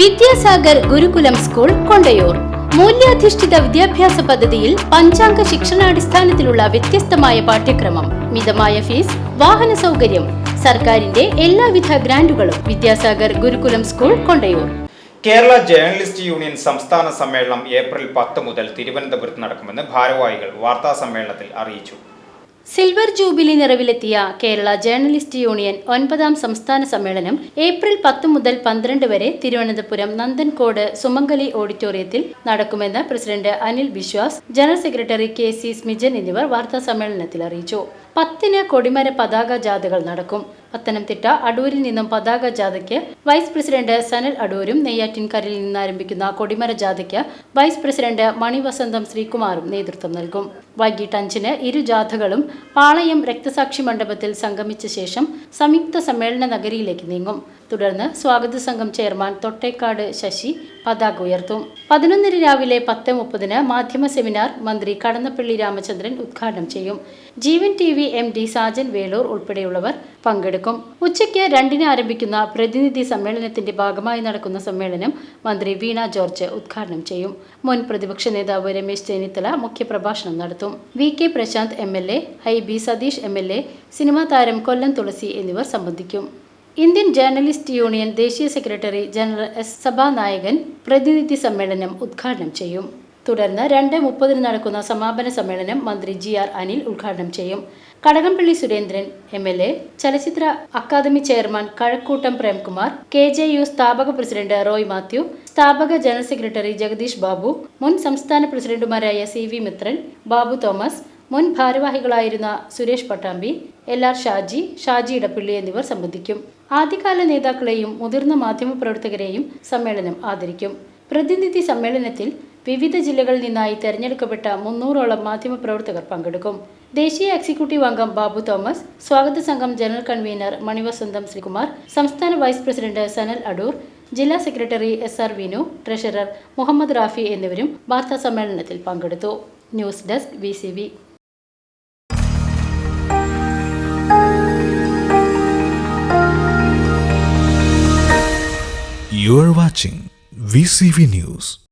Vidyasagar Gurukulam school Kondayur. മൂല്യാധിഷ്ഠിത വിദ്യാഭ്യാസ പദ്ധതിയിൽ പഞ്ചാംഗ ശിക്ഷണാടിസ്ഥാനത്തിലുള്ള വ്യത്യസ്തമായ പാഠ്യക്രമം. മിതമായ ഫീസ് വാഹന സൗകര്യം സർക്കാരിന്റെ എല്ലാവിധ ഗ്രാന്റുകളും Vidyasagar Gurukulam school Kondayur. Kerala journalist union സംസ്ഥാന സമ്മേളനം ഏപ്രിൽ പത്ത് മുതൽ തിരുവനന്തപുരത്ത് നടക്കുമെന്ന് ഭാരവാഹികൾ വാർത്താ സമ്മേളനത്തിൽ അറിയിച്ചു. സിൽവർ ജൂബിലി നിറവിലെത്തിയ കേരള ജേർണലിസ്റ്റ് യൂണിയൻ ഒൻപതാം സംസ്ഥാന സമ്മേളനം ഏപ്രിൽ പത്ത് മുതൽ പന്ത്രണ്ട് വരെ തിരുവനന്തപുരം നന്ദൻകോട് സുമംഗലി ഓഡിറ്റോറിയത്തിൽ നടക്കുമെന്ന് president Anil Viswas general secretary K C Smijan എന്നിവർ വാർത്താ സമ്മേളനത്തിൽ അറിയിച്ചു. പത്തിന് കൊടിമര പതാക ജാഥകൾ നടക്കും. പത്തനംതിട്ട അടൂരിൽ നിന്നും പതാക ജാഥയ്ക്ക് വൈസ് പ്രസിഡന്റ് സനൽ അടൂരും നെയ്യാറ്റിൻകരയിൽ നിന്ന് ആരംഭിക്കുന്ന കൊടിമര ജാഥയ്ക്ക് വൈസ് പ്രസിഡന്റ് മണിവസന്തം ശ്രീകുമാറും നേതൃത്വം നൽകും. വൈകിട്ട് അഞ്ചിന് ഇരു ജാഥകളും പാളയം രക്തസാക്ഷി മണ്ഡപത്തിൽ സംഗമിച്ച ശേഷം സംയുക്ത സമ്മേളന നഗരിയിലേക്ക് നീങ്ങും. തുടർന്ന് സ്വാഗത സംഘം ചെയർമാൻ തൊട്ടേക്കാട് ശശി പതാക ഉയർത്തും. പതിനൊന്നിന് രാവിലെ പത്ത് മുപ്പതിന് മാധ്യമ സെമിനാർ മന്ത്രി കടന്നപ്പള്ളി രാമചന്ദ്രൻ ഉദ്ഘാടനം ചെയ്യും. Jeevan T V M D Sajan Veloor ഉൾപ്പെടെയുള്ളവർ പങ്കെടുക്കും. ഉച്ചയ്ക്ക് രണ്ടിന് ആരംഭിക്കുന്ന പ്രതിനിധി സമ്മേളനത്തിന്റെ ഭാഗമായി നടക്കുന്ന സമ്മേളനം മന്ത്രി വീണ ജോർജ് ഉദ്ഘാടനം ചെയ്യും. മുൻ പ്രതിപക്ഷ നേതാവ് രമേശ് ചെന്നിത്തല മുഖ്യപ്രഭാഷണം നടത്തും. V K Prasanth M L A I B Satheesh M L A cinema താരം കൊല്ലം തുളസി എന്നിവർ സംബന്ധിക്കും. ഇന്ത്യൻ ജേർണലിസ്റ്റ് യൂണിയൻ ദേശീയ സെക്രട്ടറി ജനറൽ എസ് സഭാനായകൻ പ്രതിനിധി സമ്മേളനം ഉദ്ഘാടനം ചെയ്യും. തുടർന്ന് രണ്ട് മുപ്പതിന് നടക്കുന്ന സമാപന സമ്മേളനം മന്ത്രി ജി ആർ അനിൽ ഉദ്ഘാടനം ചെയ്യും. Kadakampally Surendran M L A ചലച്ചിത്ര academy chairman Kazhakuttam Premkumar K J U സ്ഥാപക പ്രസിഡന്റ് റോയ് മാത്യു സ്ഥാപക ജനറൽ സെക്രട്ടറി ജഗദീഷ് ബാബു മുൻ സംസ്ഥാന പ്രസിഡന്റുമാരായ സി വി മിത്രൻ ബാബു തോമസ് മുൻ ഭാരവാഹികളായിരുന്ന സുരേഷ് പട്ടാമ്പി എൽ ആർ ഷാജി ഷാജി ഇടപ്പള്ളി എന്നിവർ സംബന്ധിക്കും. ആദ്യകാല നേതാക്കളെയും മുതിർന്ന മാധ്യമപ്രവർത്തകരെയും സമ്മേളനം ആദരിക്കും. പ്രതിനിധി സമ്മേളനത്തിൽ വിവിധ ജില്ലകളിൽ നിന്നായി തെരഞ്ഞെടുക്കപ്പെട്ട മുന്നൂറോളം മാധ്യമപ്രവർത്തകർ പങ്കെടുക്കും. ദേശീയ എക്സിക്യൂട്ടീവ് അംഗം ബാബു തോമസ് സ്വാഗത സംഘം ജനറൽ കൺവീനർ മണിവസന്തം ശ്രീകുമാർ സംസ്ഥാന വൈസ് പ്രസിഡന്റ് സനൽ അടൂർ ജില്ലാ secretary S R Vinu treasurer Muhammad Rafi എന്നിവരും വാർത്താ സമ്മേളനത്തിൽ പങ്കെടുത്തു. News desk V You are watching VCV News.